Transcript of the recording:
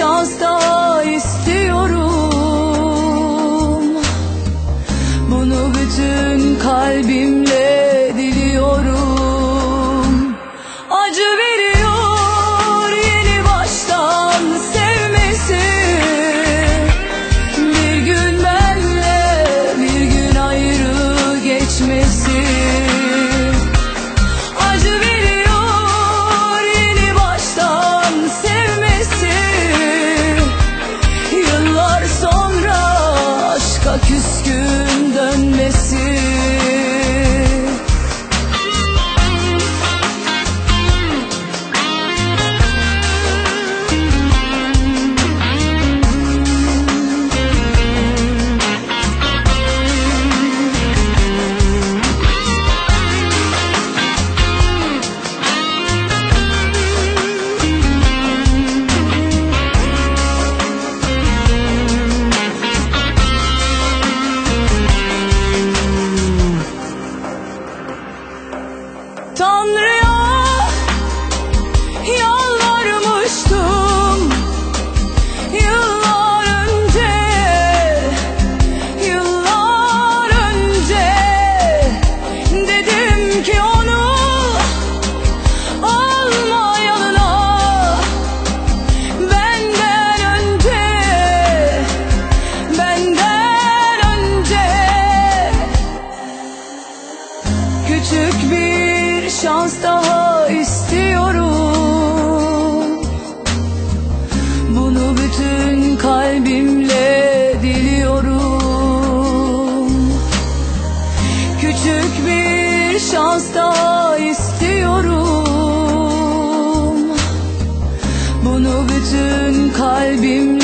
şans daha istiyorum. Bunu bütün kalbim Küçük bir şans daha istiyorum. Bunu bütün kalbimle